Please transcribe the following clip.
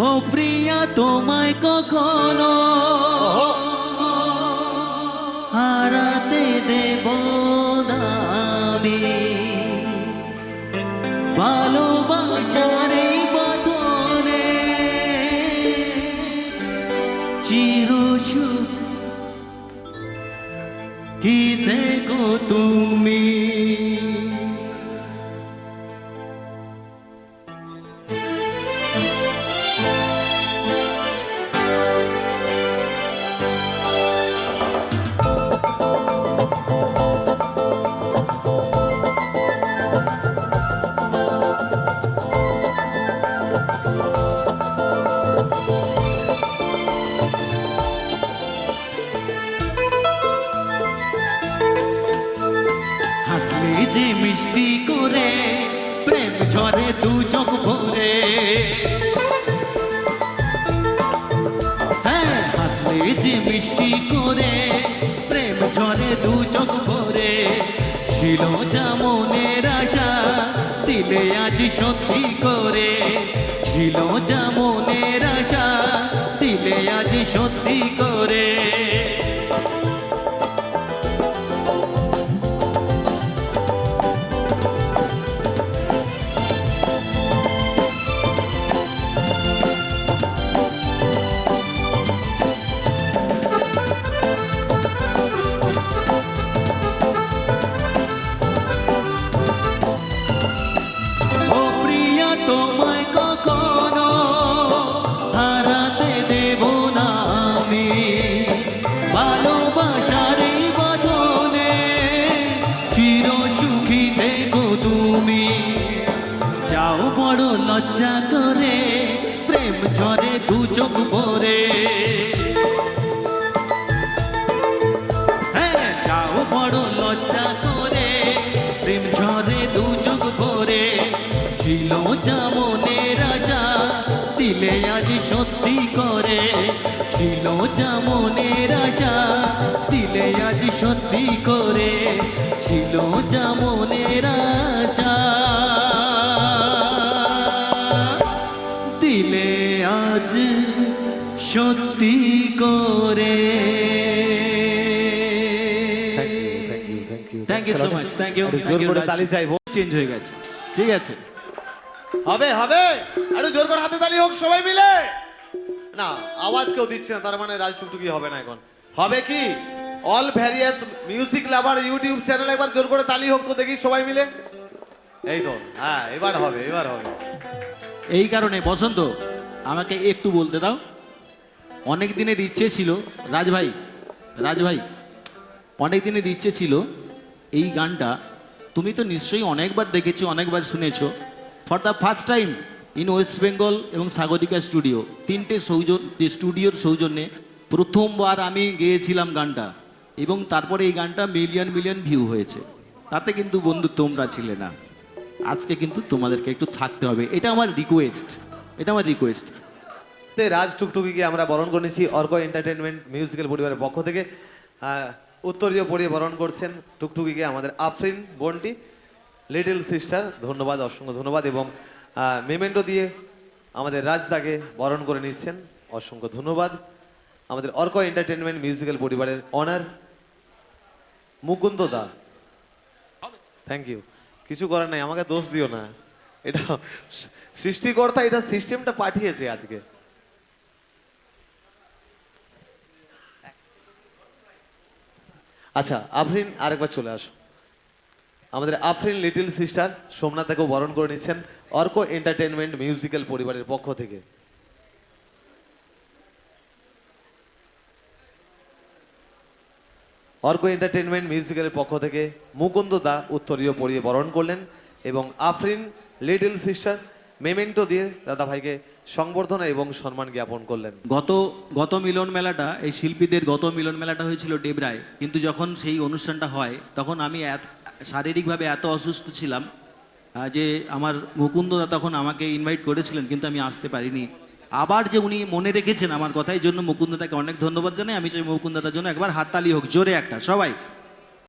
ও প্রিয়া তোমায় কখনো হারাতে দেব আমি ভালোবাসার এই বাঁধনে চিরসুখ কি দেখো তুমি? যে মিষ্টি করে, প্রেম ঝরে দু চোখ ভরে। হ্যাঁ হাসলে যে মিষ্টি করে, প্রেম ঝরে দু চোখ ভরে। ছিল যা মনের আশা, দিলে আজ সত্যি করে। ছিল যা তোমায় কখনো হারাতে দেব না আমি। ভালোবাসার এই চির সুখী থেকো তুমি। যাও বড় করে প্রেম ঝরে দু চোখ ভরে। হ্যাঁ, যাও বড় লজ্জা করে প্রেম ঝরে দু চোখ ভরে। ছিল যেমনের ছিল যেমনের রাজা দিলে আজ সত্যি করে। ছিল যেমনের আশা। দিলে আজ সত্যি করে। Thank you so much thank you জোর করে তালি চাইব চেঞ্জ হয়ে গেছে। ঠিক আছে। হবে হবে। আরে জোর করে হাতে তালি হোক সবাই মিলে। না, আওয়াজ কেউ দিচ্ছে না, তার মানে রাজ টুকটুকি হবে না এখন। হবে কি? All various music lover YouTube channel একবার জোর করে তালি হোক তো দেখি সবাই মিলে। এই তো হ্যাঁ এবার হবে এবার হবে। এই কারণে, বসন্ত, আমাকে একটু বলতে দাও। অনেক দিনের ইচ্ছে ছিল রাজভাই রাজভাই অনেক দিনের ইচ্ছে ছিল এই গানটা। তুমি তো নিশ্চয়ই অনেকবার দেখেছ, অনেকবার শুনেছো। For the first time in West Bengal এবং সাগরিকা স্টুডিও। তিনটে সৌজন স্টুডিওর সৌজন্যে প্রথমবার আমি গেয়েছিলাম গানটা এবং তারপরে এই গানটা মিলিয়ন মিলিয়ন ভিউ হয়েছে। তাতে কিন্তু বন্ধু তোমরা ছিলে না। আজকে কিন্তু তোমাদেরকে একটু থাকতে হবে। এটা আমার রিকোয়েস্ট এটা আমার রিকোয়েস্ট রাজ টুকটুকিকে আমরা বরণ করে নিয়েছি অর্ক এন্টারটেনমেন্ট মিউজিক্যাল পরিবারের পক্ষ থেকে। উত্তরীয় পরিয়ে বরণ করছেন টুকটুকিকে আমাদের আফরিন বোনটি লিটল সিস্টার ধন্যবাদ, অসংখ্য ধন্যবাদ এবং মেমেন্টো দিয়ে আমাদের রাজদাকে বরণ করে নিচ্ছেন। অসংখ্য ধন্যবাদ। আমাদের অর্ক এন্টারটেনমেন্ট মিউজিক্যাল পরিবারের owner Mukunda the. Thank you কিছু করার নাই, আমাকে দোষ দিও না। এটা সৃষ্টিকর্তা, এটা সিস্টেমটা পাঠিয়েছে আজকে। আচ্ছা আফরিন আরেকবার চলে আসো। আমাদের আফরিন লিটল সিস্টার সোমনাথকে বরণ করে নিচ্ছেন অর্ক এন্টারটেনমেন্ট মিউজিক্যাল পরিবারের পক্ষ থেকে। অর্ক এন্টারটেনমেন্ট মিউজিক্যালের পক্ষ থেকে মুকুন্দ দা উত্তরীয় পরিয়ে বরণ করলেন এবং আফরিন লিটল সিস্টার মেমেন্টো দিয়ে দাদা ভাইকে সংবর্ধনা এবং সম্মান জ্ঞাপন করলেন। গত গত মিলন মেলাটা, এই শিল্পীদের গত মিলন মেলাটা হয়েছিল ডেবরায়। কিন্তু যখন সেই অনুষ্ঠানটা হয়, তখন আমি এত, শারীরিকভাবে এত অসুস্থ ছিলাম যে আমার মুকুন্দদা তখন আমাকে ইনভাইট করেছিলেন, কিন্তু আমি আসতে পারিনি। আবার যে উনি মনে রেখেছেন আমার কথা, এই জন্য মুকুন্দদাকে অনেক ধন্যবাদ জানাই। আমি চাই মুকুন্দদার জন্য একবার হাততালি হোক, জোরে একটা, সবাই।